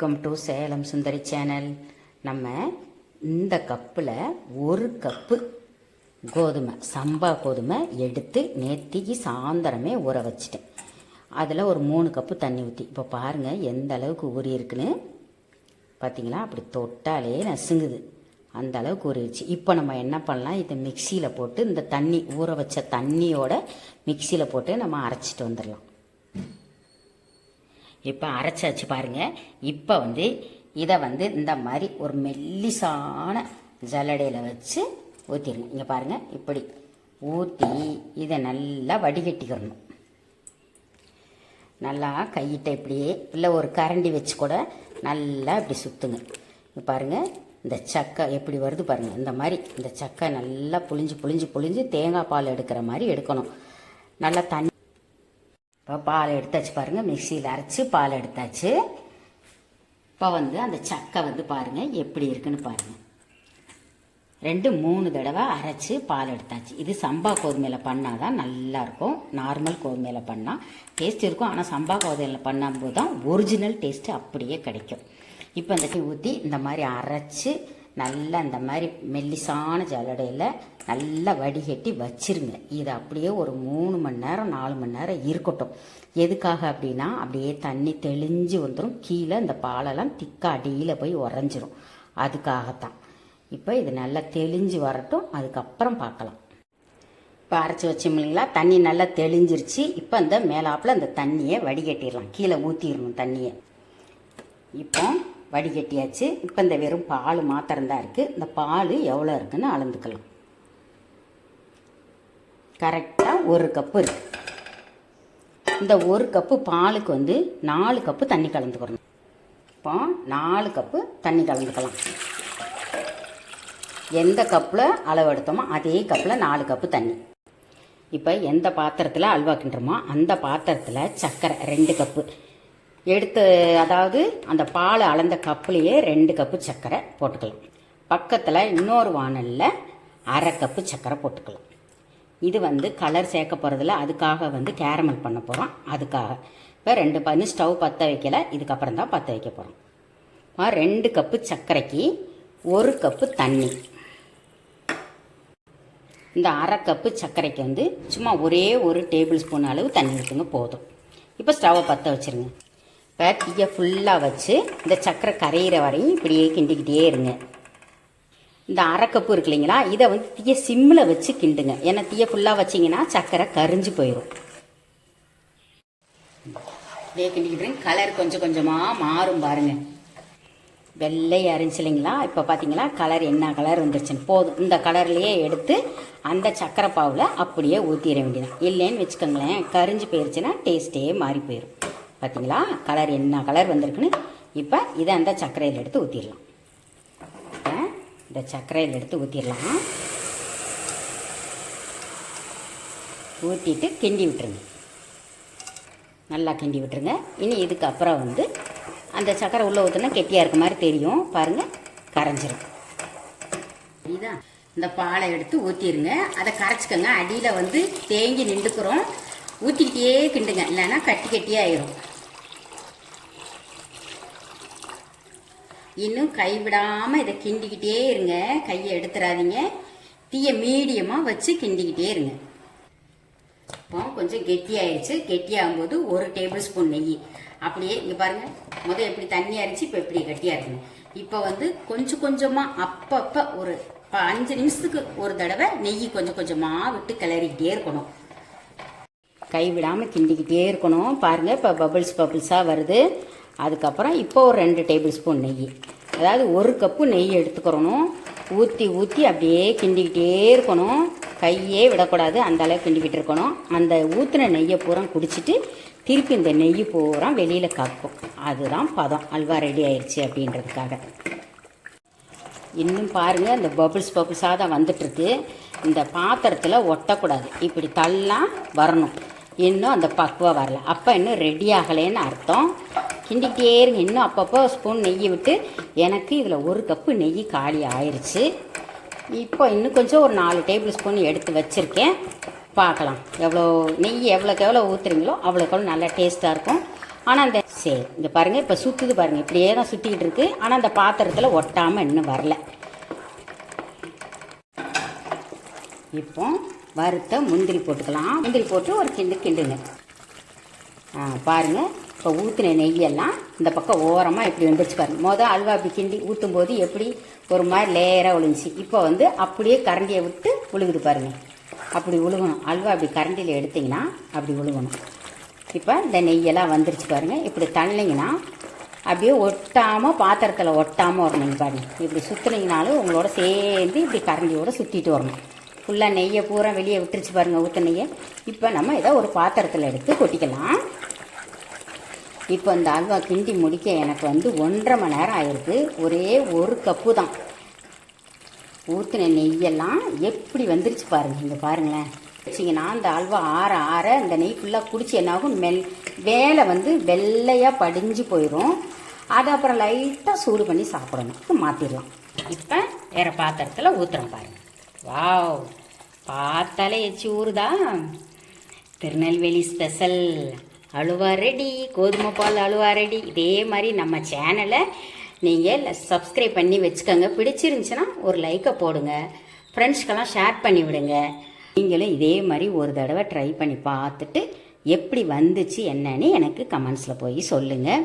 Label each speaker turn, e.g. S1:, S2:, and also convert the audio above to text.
S1: Welcome to Salem Sundari channel நம்ம இந்த கப்பில் ஒரு கப்பு கோதுமை சம்பா கோதுமை எடுத்து நேத்திக்கு சாயந்தரமே ஊற வச்சிட்டேன். அதில் ஒரு மூணு கப்பு தண்ணி ஊற்றி இப்போ பாருங்கள் எந்த அளவுக்கு ஊறி இருக்குன்னு. பார்த்தீங்களா அப்படி தொட்டாலே நசுங்குது. அந்த அளவுக்கு ஊறிடுச்சு. இப்போ நம்ம என்ன பண்ணலாம்? இதை மிக்சியில் போட்டு இந்த தண்ணி ஊற வச்ச தண்ணியோட மிக்சியில் போட்டு நம்ம அரைச்சிட்டு வந்துடலாம். இப்போ அரைச்சாச்சு பாருங்கள் இப்போ வந்து இதை வந்து இந்த மாதிரி ஒரு மெல்லிசான ஜல்லடையில் வச்சு ஊற்றிடுங்க இங்கே பாருங்கள் இப்படி ஊற்றி இதை நல்லா வடிகட்டிக்கிறணும் நல்லா கையிட்ட இப்படியே இல்லை ஒரு கரண்டி வச்சு கூட நல்லா இப்படி சுற்றுங்க இங்க பாருங்கள் இந்த சக்கை எப்படி வருது பாருங்கள் இந்த மாதிரி இந்த சக்கை நல்லா புளிஞ்சு புளிஞ்சு புளிஞ்சு தேங்காய் பால் எடுக்கிற மாதிரி எடுக்கணும். நல்லா தண்ணி பால் எடுத்தாச்சு பாருங்கள் மிக்சியில் அரைச்சி பால் எடுத்தாச்சு. இப்போ வந்து அந்த சக்கை வந்து பாருங்கள் எப்படி இருக்குன்னு பாருங்கள் ரெண்டு மூணு தடவை அரைச்சி பால் எடுத்தாச்சு. இது சம்பா கோதுமையில் பண்ணால் தான் நல்லாயிருக்கும். நார்மல் கோதுமையில் பண்ணால் டேஸ்ட் இருக்கும். ஆனால் சம்பா கோதுமையில் பண்ணும்போது தான் ஒரிஜினல் டேஸ்ட்டு அப்படியே கிடைக்கும். இப்போ அந்த டீ ஊற்றி இந்த மாதிரி அரைச்சி நல்லா இந்த மாதிரி மெல்லிசான ஜல்லடையில் நல்லா வடிகட்டி வச்சிருங்க. இது அப்படியே ஒரு மூணு மணி நேரம் நாலு மணி நேரம் இருக்கட்டும். எதுக்காக அப்படின்னா அப்படியே தண்ணி தெளிஞ்சு வந்துடும் கீழே இந்த பாலெல்லாம் திக்க அடியில் போய் உறைஞ்சிரும். அதுக்காகத்தான். இப்போ இது நல்லா தெளிஞ்சு வரட்டும். அதுக்கப்புறம் பார்க்கலாம். இப்போ அரைச்சி வச்சோம் இல்லைங்களா? தண்ணி நல்லா தெளிஞ்சிருச்சு. இப்போ இந்த மேலாப்பில் அந்த தண்ணியை வடிகட்டிடலாம். கீழே ஊற்றிடணும் தண்ணியை. இப்போ வடிகட்டியாச்சு. இப்போ இந்த வெறும் பால் மாத்திரம்தான் இருக்குது இந்த பால் எவ்வளோ இருக்குன்னு அளந்துக்கலாம். கரெக்டாக ஒரு கப்பு இருக்கு. இந்த ஒரு கப்பு பாலுக்கு வந்து நாலு கப்பு தண்ணி கலந்துக்கணும். இப்போ நாலு கப்பு தண்ணி கலந்துக்கலாம். எந்த கப்பில் அளவு எடுத்தோமோ அதே கப்பில் நாலு கப்பு தண்ணி. இப்போ எந்த பாத்திரத்தில் அல்வா கிண்டுறோமோ அந்த பாத்திரத்தில் சர்க்கரை ரெண்டு கப்பு எடுத்து அதாவது அந்த பால் அளந்த கப்புலேயே ரெண்டு கப்பு சர்க்கரை போட்டுக்கலாம். பக்கத்தில் இன்னொரு வானலில் அரை கப்பு சர்க்கரை போட்டுக்கலாம். இது வந்து கலர் சேர்க்க போகிறதுல அதுக்காக வந்து கேரமல் பண்ண போகிறோம் அதுக்காக. இப்போ ரெண்டு பண்ணி ஸ்டவ் பற்ற வைக்கல. இதுக்கப்புறம் தான் பற்ற வைக்க போகிறோம் ரெண்டு கப்பு சர்க்கரைக்கு ஒரு கப்பு தண்ணி. இந்த அரை கப்பு சர்க்கரைக்கு வந்து சும்மா ஒரே ஒரு டேபிள் ஸ்பூன் அளவு தண்ணி ஊற்றுங்க போதும். இப்போ ஸ்டவ்வை பற்ற வச்சுருங்க. இப்போ தீயை ஃபுல்லாக வச்சு இந்த சக்கரை கரையிற வரையும் இப்படியே கிண்டிக்கிட்டே இருங்க. இந்த அரைக்கப்பு இருக்கு இல்லைங்களா இதை வந்து தீயை சிம்மில் வச்சு கிண்டுங்க. ஏன்னா தீயை ஃபுல்லாக வச்சிங்கன்னா சக்கரை கரிஞ்சு போயிடும் இப்படியே கிண்டிக்கிட்டு கலர் கொஞ்சம் கொஞ்சமாக மாறும் பாருங்கள் வெள்ளை இருந்துச்சு இல்லைங்களா இப்போ பார்த்தீங்களா கலர் என்ன கலர் வந்துருச்சுன்னு. போதும். இந்த கலர்லேயே எடுத்து அந்த சக்கரை பாவில் அப்படியே ஊற்றிட வேண்டியதான் இல்லைன்னு வச்சுக்கோங்களேன் கரிஞ்சு போயிருச்சுன்னா டேஸ்ட்டே மாறி போயிடும் பார்த்தீங்களா கலர் என்ன கலர் வந்திருக்குன்னு? இப்போ இதை அந்த சர்க்கரையில் எடுத்து ஊற்றிடலாம் இந்த சர்க்கரையில் எடுத்து ஊற்றிடலாம் ஊற்றிட்டு கிண்டி விட்டுருங்க. நல்லா கிண்டி விட்டுருங்க. இனி இதுக்கப்புறம் வந்து அந்த சக்கரை உள்ளே ஊற்றினா கெட்டியாக இருக்க மாதிரி தெரியும். பாருங்கள் கரைஞ்சிரும். இதுதான் இந்த பாலை எடுத்து ஊற்றிடுங்க அதை கரைச்சிக்கோங்க. அடியில் வந்து தேங்கி நின்றுக்கிறோம். ஊற்றிக்கிட்டே கிண்டுங்க. இல்லைன்னா கட்டி கட்டியாயிரும் இன்னும் கைவிடாமல் இதை கிண்டிக்கிட்டே இருங்க. கையை எடுத்துடாதீங்க தீயை மீடியமாக வச்சு கிண்டிக்கிட்டே இருங்க. இப்போ கொஞ்சம் கெட்டியாயிடுச்சு கெட்டியாகும்போது ஒரு டேபிள் ஸ்பூன் நெய். அப்படியே இங்கே பாருங்கள் முதல் எப்படி தண்ணி அரிச்சு இப்போ எப்படி கட்டியாக இருக்குங்க இப்போ வந்து கொஞ்சம் கொஞ்சமாக அப்பப்போ ஒரு ப- அஞ்சு நிமிஷத்துக்கு ஒரு தடவை நெய் கொஞ்சம் கொஞ்சமாக விட்டு கிளறிக்கிட்டே இருக்கணும். கைவிடாமல் கிண்டிக்கிட்டே இருக்கணும். பாருங்கள் இப்போ பபிள்ஸ் பபிள்ஸாக வருது. அதுக்கப்புறம் இப்போ ஒரு ரெண்டு டேபிள் ஸ்பூன் நெய். அதாவது ஒரு கப்பு நெய் எடுத்துக்கிறணும். ஊற்றி ஊற்றி அப்படியே கிண்டிக்கிட்டே இருக்கணும். கையே விடக்கூடாது. அந்த அளவுக்கு கிண்டிக்கிட்டு இருக்கணும். அந்த ஊற்றின நெய்யை பூரா குடிச்சிட்டு திருப்பி இந்த நெய் பூரா வெளியில் காக்கும். அதுதான் பதம். அல்வா ரெடி ஆயிடுச்சு அப்படின்றதுக்காக. இன்னும் பாருங்கள் அந்த பபுள்ஸ் பபுள்ஸாக தான் வந்துட்டுருக்கு இந்த பாத்திரத்தில் ஒட்டக்கூடாது. இப்படி தள்ளலாம் வரணும். இன்னும் அந்த பக்குவம் வரல. அப்போ இன்னும் ரெடி ஆகலைன்னு அர்த்தம். கிண்டிக்கிட்டே இருங்க. இன்னும் அப்பப்போ ஸ்பூன் நெய் விட்டு எனக்கு இதில் ஒரு கப்பு நெய் காலி ஆயிடுச்சு இப்போ இன்னும் கொஞ்சம் ஒரு நாலு டேபிள் ஸ்பூன் எடுத்து வச்சுருக்கேன். பார்க்கலாம். எவ்வளோ நெய் எவ்வளோக்கு எவ்வளோ ஊற்றுறீங்களோ அவ்வளோக்கு எவ்வளோ நல்லா டேஸ்ட்டாக இருக்கும். ஆனால் அந்த சரி இங்கே பாருங்கள் இப்போ சுற்றுது பாருங்கள் இப்படியே தான் சுற்றிக்கிட்டு இருக்கு. ஆனால் அந்த பாத்திரத்தில் ஒட்டாமல் இன்னும் வரல. இப்போ வறுத்த முந்திரி போட்டுக்கலாம். முந்திரி போட்டு ஒரு கிண்டு கிண்டுங்க. ஆ பாருங்கள் இப்போ ஊற்றின நெய்யெல்லாம் இந்த பக்கம் ஓரமாக இப்படி வந்துச்சு பாருங்க. மொதல் அல்வா இப்படி கிண்டி ஊற்றும் போது எப்படி ஒரு மாதிரி லேயராக விழுந்துச்சு இப்போ வந்து அப்படியே கரண்டியை விட்டு விழுகுது பாருங்கள் அப்படி விழுகணும் அல்வா அப்படி கரண்டியில் எடுத்தீங்கன்னா அப்படி விழுகணும் இப்போ இந்த நெய்யெல்லாம் வந்துருச்சு பாருங்க. இப்படி தள்ளிங்கன்னா அப்படியே ஒட்டாமல் பாத்திரத்தில் ஒட்டாமல் வரணும் பாருங்கள் இப்படி சுற்றுனீங்கனாலும் உங்களோட சேர்ந்து இப்படி கரண்டியோட சுற்றிட்டு வரணும். ஃபுல்லாக நெய்யை பூரா வெளியே விட்டுருச்சு பாருங்கள் ஊற்ற நெய்யை. இப்போ நம்ம இதை ஒரு பாத்திரத்தில் எடுத்து கொட்டிக்கலாம். இப்போ இந்த அல்வா கிண்டி முடிக்க எனக்கு வந்து ஒன்றரை மணி நேரம் ஆயிருக்கு. ஒரே ஒரு கப்பு தான். ஊற்றின நெய்யெல்லாம் எப்படி வந்துருச்சு பாருங்கள் இங்கே பாருங்களேன். வச்சிங்கன்னா அந்த அல்வா ஆற ஆற இந்த நெய் ஃபுல்லாக குடிச்சு என்னாகும் மெல் வேலை வந்து வெள்ளையாக படிஞ்சு போயிடும் அதை அப்புறம் லைட்டாக சூடு பண்ணி சாப்பிடணும். மாற்றிடலாம் இப்போ வேறு பாத்திரத்தில் ஊற்றுறோம் பாருங்கள் வாவ் பார்த்தாலே எச்சி ஊறுதா திருநெல்வேலி ஸ்பெஷல் அழுவா ரெடி கோதுமை பால் அழுவா ரெடி இதே மாதிரி நம்ம சேனலை நீங்கள் சப்ஸ்கிரைப் பண்ணி வச்சுக்கோங்க. பிடிச்சிருந்துச்சுன்னா ஒரு லைக்கை போடுங்க. ஃப்ரெண்ட்ஸ்க்கெல்லாம் ஷேர் பண்ணி விடுங்க. நீங்களும் இதே மாதிரி ஒரு தடவை ட்ரை பண்ணி பார்த்துட்டு எப்படி வந்துச்சு என்னன்னு எனக்கு கமெண்ட்ஸில் போய் சொல்லுங்கள்